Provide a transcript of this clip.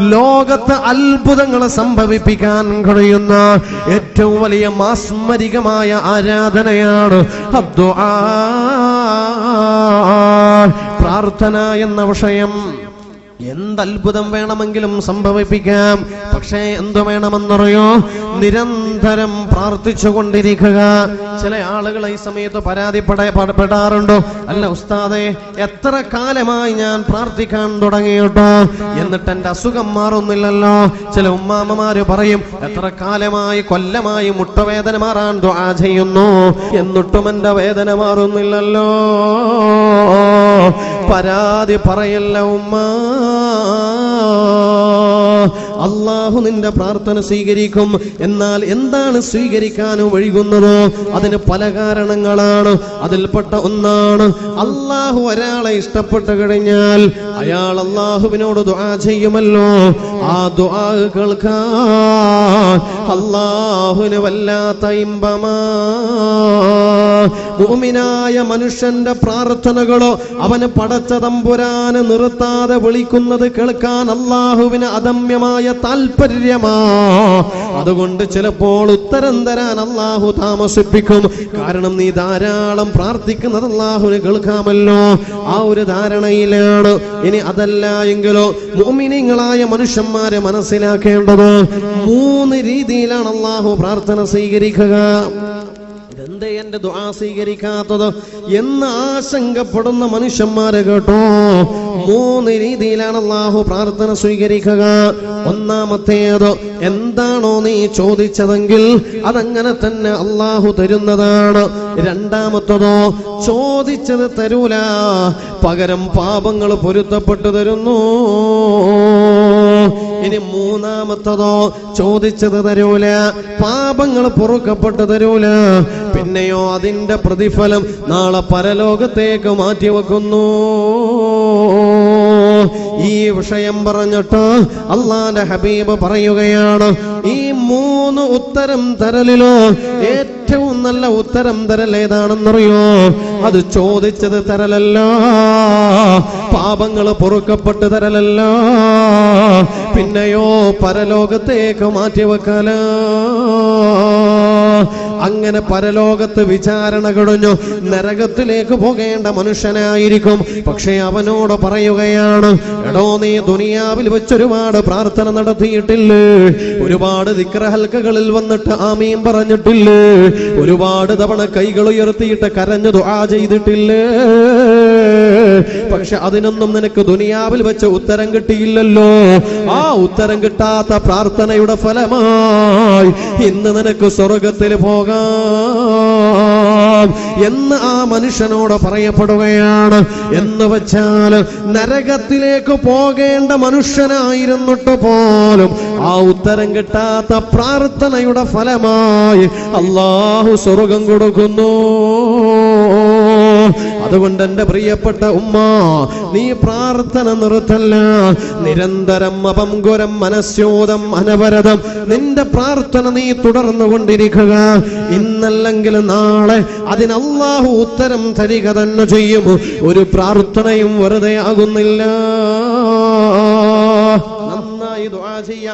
ലോകത്ത് അത്ഭുതങ്ങൾ സംഭവിപ്പിക്കാൻ കഴിയുന്ന ഏറ്റവും വലിയ മാസ്മരികമായ ആരാധനയാണ്. പ്രാർത്ഥന എന്ന വിഷയം എന്തത്ഭുതം വേണമെങ്കിലും സംഭവിപ്പിക്കാം. പക്ഷേ എന്തു വേണമെന്നറിയോ? നിരന്തരം പ്രാർത്ഥിച്ചു കൊണ്ടിരിക്കുക. ചില ആളുകൾ ഈ സമയത്ത് പരാതിപ്പെടാറുണ്ടോ അല്ല ഉസ്താദെ എത്ര കാലമായി ഞാൻ പ്രാർത്ഥിക്കാൻ തുടങ്ങിയിട്ടോ? എന്നിട്ട് എന്റെ അസുഖം മാറുന്നില്ലല്ലോ. ചില ഉമ്മാമ്മമാര് പറയും എത്ര കാലമായി കൊല്ലമായി മുട്ടവേദന മാറാൻ ദുആ ചെയ്യുന്നു. എന്നിട്ടും എന്റെ വേദന മാറുന്നില്ലല്ലോ. പരാതി പറയല്ല ഉമ്മ. അള്ളാഹു നിന്റെ പ്രാർത്ഥന സ്വീകരിക്കും. എന്നാൽ എന്താണ് സ്വീകരിക്കാൻ ഒഴുകുന്നത് അതിന് പല കാരണങ്ങളാണ്. അതിൽപ്പെട്ട ഒന്നാണ് അള്ളാഹു ഒരാളെ ഇഷ്ടപ്പെട്ടു കഴിഞ്ഞാൽ അയാൾ അള്ളാഹുവിനോട് ദുആ ചെയ്യുമല്ലോ. ആ ദുആ കേൾക്കാൻ വല്ലാത്ത ഇമ്പമാ. ഭൂമിനായ മനുഷ്യന്റെ പ്രാർത്ഥനകളോ അവന് പടച്ച തമ്പുരാന് നിർത്താതെ വിളിക്കുന്നത് കേൾക്കാൻ അള്ളാഹുവിന് അദമ്യമായ താല്പര്യമാ അതുകൊണ്ട് ചിലപ്പോൾ ഉത്തരം തരാൻ അള്ളാഹു താമസിപ്പിക്കും. കാരണം നീ ധാരാളം പ്രാർത്ഥിക്കുന്നത് അള്ളാഹുവിന് കേൾക്കാമല്ലോ. ആ ഒരു ധാരണയിലാണ്. ഇനി അതല്ല എങ്കിലോ മോമിനിങ്ങളായ മനുഷ്യന്മാരെ മനസ്സിലാക്കേണ്ടത്. മൂന്ന് രീതിയിലാണ് അള്ളാഹു പ്രാർത്ഥന സ്വീകരിക്കുക. ഇതെന്തേ എന്റെ ദുആ സ്വീകരിക്കാത്തത് എന്ന് ആശങ്കപ്പെടുന്ന മനുഷ്യന്മാരെ കേട്ടോ. മൂന്ന് രീതിയിലാണ് അള്ളാഹു പ്രാർത്ഥന സ്വീകരിക്കുക. ഒന്നാമത്തേത് എന്താണോ നീ ചോദിച്ചതെങ്കിൽ അതങ്ങനെ തന്നെ അള്ളാഹു തരുന്നതാണ്. രണ്ടാമത്തതോ ചോദിച്ചത് തരൂല. പകരം പാപങ്ങൾ പൊരുത്തപ്പെട്ടു തരുന്നു. ഇനി മൂന്നാമത്തതോ ചോദിച്ചത് തരൂല. പാപങ്ങൾ പൊറുക്കപ്പെട്ട് തരൂല. പിന്നെയോ അതിന്റെ പ്രതിഫലം നാളെ പരലോകത്തേക്ക് മാറ്റിവെക്കുന്നു. ഈ വിഷയം പറഞ്ഞിട്ട് അള്ളാന്റെ ഹബീബ് പറയുകയാണ് ഈ മൂന്ന് ഉത്തരം തരലിലോ ഏറ്റവും നല്ല ഉത്തരം തരൽ ഏതാണെന്നറിയോ? അത് ചോദിച്ചത് തരലല്ല. പാപങ്ങൾ പൊറുക്കപ്പെട്ട് തരലല്ല. പിന്നെയോ പരലോകത്തേക്ക് മാറ്റിവെക്കല. അങ്ങനെ പരലോകത്ത് വിചാരണ കഴിഞ്ഞു. നരകത്തിലേക്ക് പോകേണ്ട മനുഷ്യനായിരിക്കും. പക്ഷേ അവനോട് പറയുകയാണ് എടോ നീ ദുനിയാവിൽ വെച്ചൊരുപാട് പ്രാർത്ഥന നടത്തിയിട്ടില്ലേ? ഒരുപാട് ദിക്രഹൽക്കകളിൽ വന്നിട്ട് ആമീം പറഞ്ഞിട്ടില്ലേ? ഒരുപാട് തവണ കൈകൾ ഉയർത്തിയിട്ട് കരഞ്ഞു ദുആ ചെയ്തിട്ടില്ലേ? പക്ഷെ അതിനൊന്നും നിനക്ക് ദുനിയാവിൽ വെച്ച് ഉത്തരം കിട്ടിയില്ലല്ലോ. ആ ഉത്തരം കിട്ടാത്ത പ്രാർത്ഥനയുടെ ഫലമായി ഇന്ന് നിനക്ക് സ്വർഗത്തിൽ പോകാം എന്ന് ആ മനുഷ്യനോട് പറയപ്പെടുകയാണ്. എന്ന് വെച്ചാൽ നരകത്തിലേക്ക് പോകേണ്ട മനുഷ്യനായിരുന്നിട്ട് പോലും ആ ഉത്തരം കിട്ടാത്ത പ്രാർത്ഥനയുടെ ഫലമായി അള്ളാഹു സ്വർഗം കൊടുക്കുന്നു. അതുകൊണ്ട് എന്റെ പ്രിയപ്പെട്ട ഉമ്മ നീ പ്രാർത്ഥന നിർത്തല്ല. നിരന്തരം അപങ്കുരം മനസ്യോദം അനവരതം നിന്റെ പ്രാർത്ഥന നീ തുടർന്നു കൊണ്ടിരിക്കുക. ഇന്നല്ലെങ്കിൽ നാളെ അതിന് ഉത്തരം തരിക തന്നെ ചെയ്യും. ഒരു പ്രാർത്ഥനയും വെറുതെ ആകുന്നില്ല. നന്നായി ചെയ്യാം.